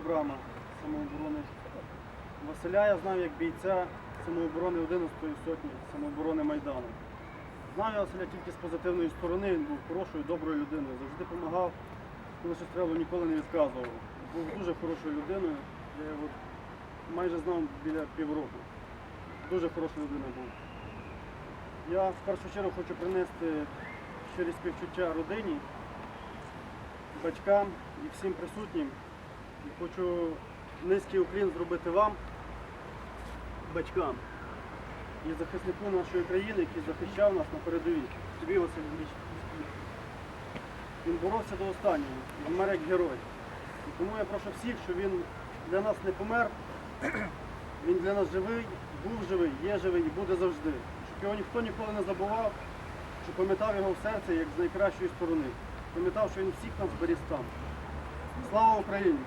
Брама самооборони. Василя я знав як бійця самооборони 11-ї сотні самооборони Майдану. Знав я Василя тільки з позитивної сторони, він був хорошою, доброю людиною, завжди допомагав, коли щось треба, ніколи не відказував. Був дуже хорошою людиною. Я його майже знав біля півроку. Дуже хороша людина був. Я в першу чергу хочу принести щирі співчуття родині, батькам і всім присутнім. Хочу низький уклін зробити вам, батькам і захиснику нашої країни, який захищав нас на передовій. Тобі, Василь Ілліч, Він боровся до останнього, він мер як герой. І тому я прошу всіх, що він для нас не помер, він для нас живий, був живий, є живий і буде завжди. Щоб його ніхто ніколи не забував, щоб пам'ятав його в серці як з найкращої сторони. Пам'ятав, що він всіх нас зберіг там. Слава Україні!